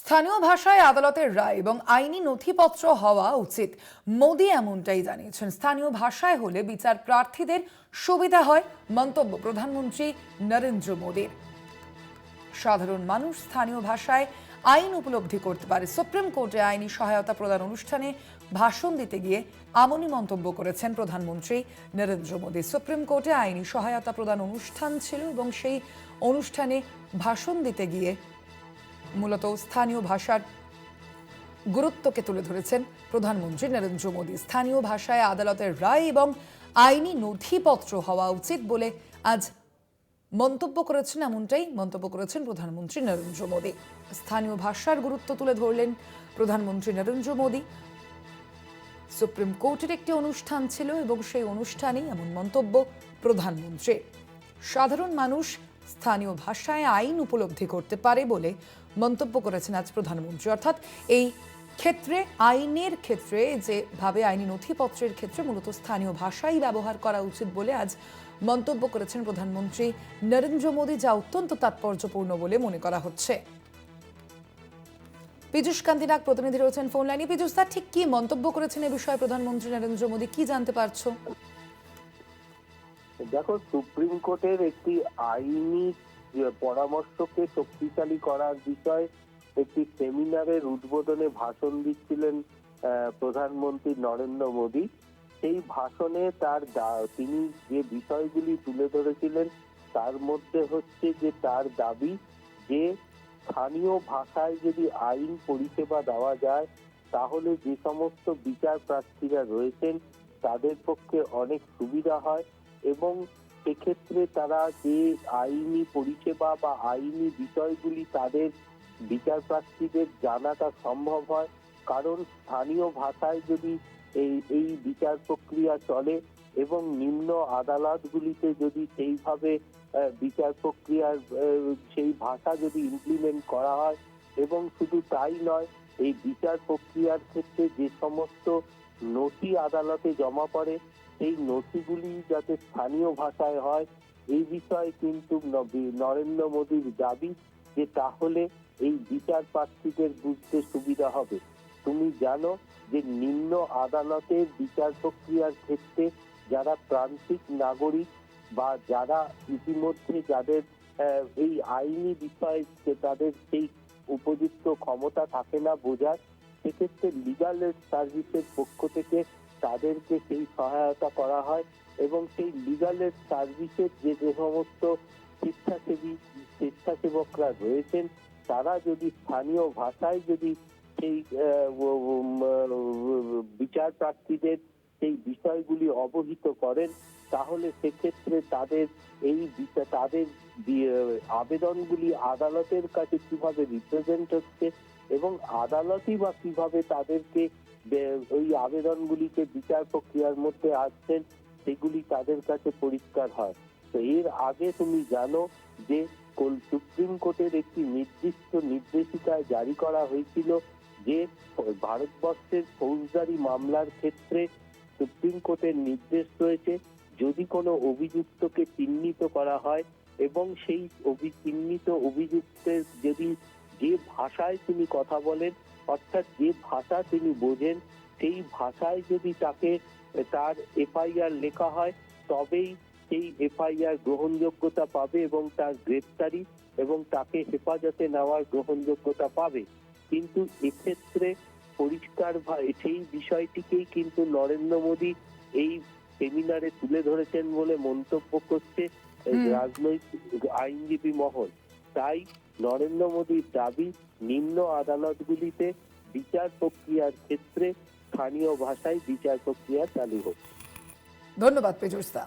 স্থানীয় ভাষায় আদালতের রায় এবং আইনি নথিপত্র হওয়া উচিত। মোদী এমনটাই জানিয়েছেন। স্থানীয় ভাষায় হলে বিচার প্রার্থীদের সুবিধা হয়, মন্তব্য প্রধানমন্ত্রী নরেন্দ্র মোদীর। সাধারণ মানুষ স্থানীয় ভাষায় আইন উপলব্ধি করতে পারে। সুপ্রিম কোর্টে আইনি সহায়তা প্রদান অনুষ্ঠানে ভাষণ দিতে গিয়ে আমনি মন্তব্য করেছেন প্রধানমন্ত্রী নরেন্দ্র মোদী। সুপ্রিম কোর্টে আইনি সহায়তা প্রদান অনুষ্ঠান ছিল এবং সেই অনুষ্ঠানে ভাষণ দিতে গিয়ে মূলত স্থানীয় ভাষার গুরুত্বকে তুলে ধরেছেন প্রধানমন্ত্রী নরেন্দ্র মোদী। স্থানীয় ভাষায় আদালতের রায় এবং আইনি নথিপত্র হওয়া উচিত বলে আজ মন্তব্য করেছেন, এমনটাই মন্তব্য করেছেন প্রধানমন্ত্রী নরেন্দ্র মোদী। স্থানীয় ভাষার গুরুত্ব তুলে ধরলেন প্রধানমন্ত্রী নরেন্দ্র মোদী। সুপ্রিম কোর্টের একটি অনুষ্ঠান ছিল এবং সেই অনুষ্ঠানেই এমন মন্তব্য প্রধানমন্ত্রী সাধারণ মানুষ স্থানীয় ভাষায় আইন উপলব্ধি করতে পারে বলে মন্তব্য করেছেন আজ প্রধানমন্ত্রী। অর্থাৎ এই ক্ষেত্রে, আইনের ক্ষেত্রে যেভাবে আইনি নথিপত্রের ক্ষেত্রে মূলত স্থানীয় ভাষাই ব্যবহার করা উচিত বলে আজ মন্তব্য করেছেন প্রধানমন্ত্রী নরেন্দ্র মোদী, যা অত্যন্ত তাৎপর্যপূর্ণ বলে মনে করা হচ্ছে। পীযুষ কান্তি নাগ প্রতিনিধি রয়েছেন ফোন লাইনে পীযুষ দা, ঠিক কি মন্তব্য করেছেন এ বিষয়ে প্রধানমন্ত্রী নরেন্দ্র মোদী, কি জানতে পারছ? দেখো সুপ্রিম কোর্টের একটি আইনি পরামর্শকে শক্তিশালী করার বিষয়ে, একটি সেমিনারের উদ্বোধনে ভাষণ দিচ্ছিলেন প্রধানমন্ত্রী নরেন্দ্র মোদী। সেই ভাষণে তার তিনি যে বিষয়গুলি তুলে ধরেছিলেন, তার মধ্যে হচ্ছে যে তার দাবি যে, স্থানীয় ভাষায় যদি আইন পরিষেবা দেওয়া যায়, তাহলে যে সমস্ত বিচার প্রার্থীরা রয়েছেন, তাদের পক্ষে অনেক সুবিধা হয়। এবং সেক্ষেত্রে তারা যে আইনি পরিষেবা বা আইনি বিষয়গুলি তাদের বিচার প্রার্থীদের জানাটা সম্ভব হয়, কারণ স্থানীয় ভাষায় যদি এই এই বিচার প্রক্রিয়া চলে এবং নিম্ন আদালতগুলিতে যদি সেইভাবে বিচার প্রক্রিয়ার সেই ভাষা যদি ইমপ্লিমেন্ট করা হয় এবং শুধু তাই নয়, এই বিচার প্রক্রিয়ার ক্ষেত্রে যে সমস্ত নথি আদালতে জমা পড়ে সেই নথিগুলি যাতে স্থানীয় ভাষায় হয়, এই বিষয়ে কিন্তু নরেন্দ্র মোদীর দাবি যে তাহলে এই বিচার প্রার্থীদের বুঝতে সুবিধা হবে। তুমি জানো যে নিম্ন আদালতের বিচার প্রক্রিয়ার ক্ষেত্রে যারা প্রান্তিক নাগরিক বা যারা ইতিমধ্যে যাদের এই আইনি বিষয়ে তাদের সেই উপযুক্ত ক্ষমতা থাকে না বোঝার, সেক্ষেত্রে লিগাল সার্ভিসের পক্ষ থেকে তাদেরকে সেই সহায়তা করা হয় এবং সেই লিগাল এড সার্ভিসের যে যে সমস্ত স্বেচ্ছাসেবী, স্বেচ্ছাসেবকরা রয়েছেন, তারা যদি স্থানীয় ভাষায় যদি সেই বিচার প্রার্থীদের সেই বিষয়গুলি অবহিত করেন, তাহলে সেক্ষেত্রে তাদের এই তাদের আবেদনগুলি আদালতের কাছে কীভাবে রিপ্রেজেন্ট হচ্ছে এবং আদালতই বা কীভাবে তাদেরকে ওই আবেদনগুলিকে বিচার প্রক্রিয়ার মধ্যে আসছেন, সেগুলি তাদের কাছে পরিষ্কার হয়। তো এর আগে তুমি জানো যে সুপ্রিম কোর্টের একটি নির্দিষ্ট নির্দেশিকায় জারি করা হয়েছিল যে ভারতবর্ষের ফৌজদারি মামলার ক্ষেত্রে সুপ্রিম কোর্টের নির্দেশ রয়েছে, যদি কোনো অভিযুক্তকে চিহ্নিত করা হয় এবং সেই চিহ্নিত অভিযুক্তের যদি যে ভাষায় তিনি কথা বলেন অর্থাৎ যে ভাষা তিনি বোঝেন সেই ভাষায় যদি তাকে তার এফআইআর লেখা হয় তবেই সেই এফআইআর গ্রহণযোগ্যতা পাবে এবং তার গ্রেপ্তারি এবং তাকে হেফাজতে নেওয়ার গ্রহণযোগ্যতা পাবে। কিন্তু এক্ষেত্রে পরিষ্কার সেই বিষয়টিকেই কিন্তু নরেন্দ্র মোদী এই সেমিনারে তুলে ধরেছেন বলে মন্তব্য করছে রাজনৈতিক আইনজীবী মহল। তাই নরেন্দ্র মোদীর দাবি, নিম্ন আদালতগুলিতে বিচার প্রক্রিয়ার ক্ষেত্রে স্থানীয় ভাষায় বিচার প্রক্রিয়া চালু হোক। ধন্যবাদ দা